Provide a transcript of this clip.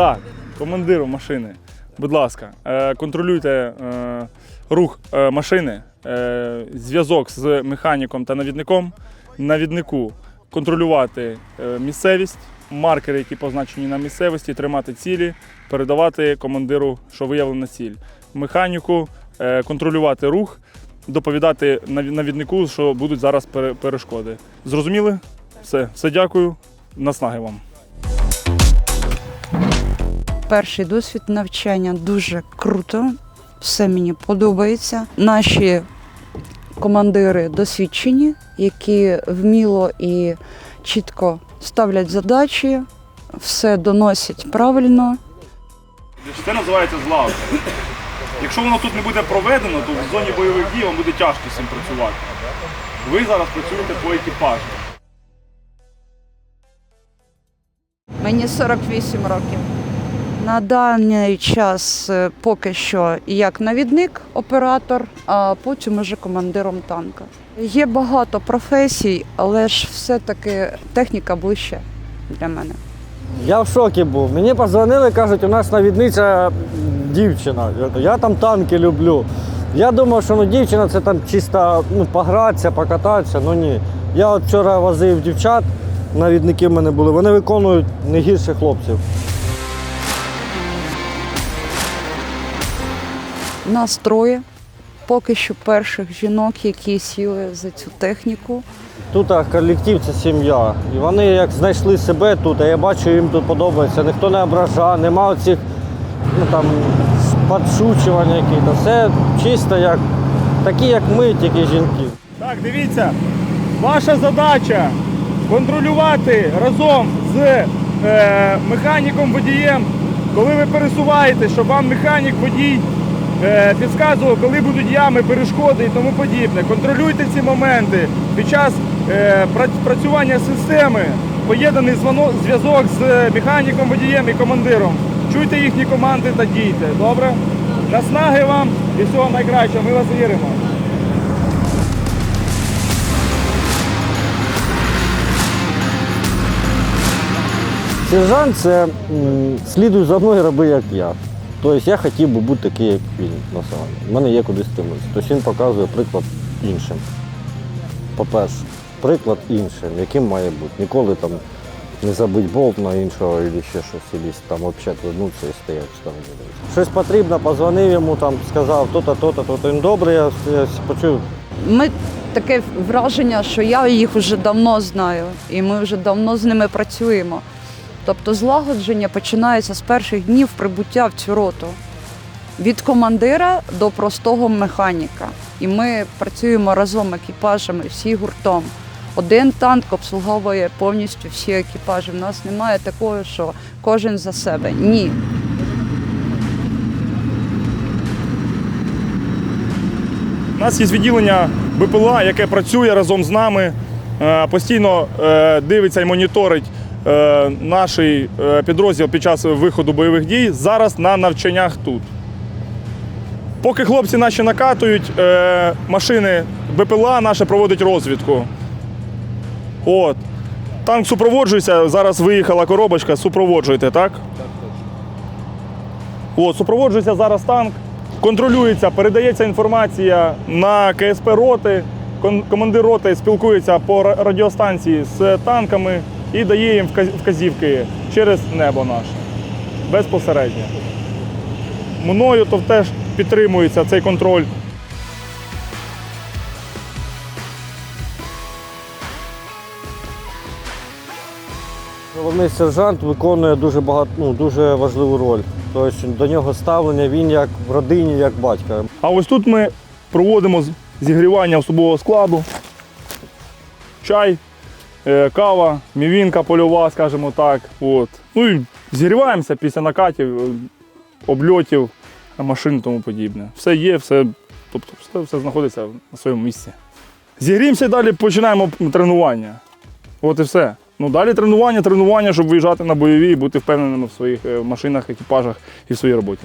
Так, командиру машини, будь ласка, е, контролюйте е, рух е, машини, зв'язок з механіком та навідником. Навіднику контролювати місцевість, маркери, які позначені на місцевості, тримати цілі, передавати командиру, що виявлена ціль. Механіку контролювати рух, доповідати навіднику, що будуть зараз перешкоди. Зрозуміли? Все, все дякую. Наснаги вам. Перший досвід навчання дуже круто, все мені подобається. Наші командири досвідчені, які вміло і чітко ставлять задачі, все доносять правильно. Це називається злагода. Якщо воно тут не буде проведено, то в зоні бойових дій вам буде тяжко з цим працювати. Ви зараз працюєте по екіпажу. Мені 48 років. На даний час е, поки що як навідник, оператор, а потім уже командиром танка. Є багато професій, але ж все-таки техніка ближче для мене. Я в шокі був. Мені позвонили, кажуть, у нас навідниця дівчина. Я там танки люблю. Я думав, що ну, дівчина це там чисто ну, погратися, покататися. Ну ні. Я от вчора возив дівчат, навідники в мене були, вони виконують не гірше хлопців. Нас троє. Поки що перших жінок, які сіли за цю техніку. Тут а, колектив це сім'я. І вони як знайшли себе тут, а я бачу, їм тут подобається. Ніхто не ображає, нема оцих ну, там, подшучувань яких-то. Все чисто як такі, як ми, тільки жінки. Так, дивіться, ваша задача контролювати разом з е, механіком водієм, коли ви пересуваєте, щоб вам механік водій е, підказував, коли будуть ями, перешкоди і тому подібне. Контролюйте ці моменти під час е, працювання системи. Поєднаний зв'язок з механіком, водієм і командиром. Чуйте їхні команди та дійте. Добре? Наснаги вам і всього найкращого. Ми вас віримо. Сержант це слідуй за мною, роби як я. Тобто я хотів би бути такий, як він на самому. У мене є куди стремитися. Тобто він показує приклад іншим. По-перше, приклад іншим, яким має бути. Ніколи там не забить болт на іншого або ще щось, або там взагалі вернутися і в стороні. Щось потрібно, позвонив йому, там, сказав то-то, то-то, то-то. Він добре, я, я почув. Ми таке враження, що я їх вже давно знаю, і ми вже давно з ними працюємо. Тобто злагодження починається з перших днів прибуття в цю роту. Від командира до простого механіка. І ми працюємо разом екіпажами, всі гуртом. Один танк обслуговує повністю всі екіпажі. У нас немає такого, що кожен за себе. Ні. У нас є відділення БПЛА, яке працює разом з нами, е, постійно е, дивиться і моніторить наш е, підрозділ під час виходу бойових дій. Зараз на навчаннях тут. Поки хлопці наші накатують, е, машини БПЛА наше проводить розвідку. От. Танк супроводжується. Зараз виїхала коробочка, супроводжуйте, так? От, супроводжується зараз танк, контролюється, передається інформація на КСП роти. Командир роти спілкується по радіостанції з танками і дає їм вказівки через небо наше. Безпосередньо. Мною то теж підтримується цей контроль. Головний сержант виконує дуже багато, ну, дуже важливу роль. Тобто до нього ставлення він як в родині, як батько. А ось тут ми проводимо зігрівання особового складу. Чай, кава, мівінка польова, скажімо так. От. Ну і зігріваємося після накатів, е, обльотів, машин і тому подібне. Все є, все, тобто все, все знаходиться на своєму місці. Зігріємося і далі починаємо тренування. От і все. Ну, далі тренування, тренування, щоб виїжджати на бойові і бути впевненими в своїх е, машинах, екіпажах і в своїй роботі.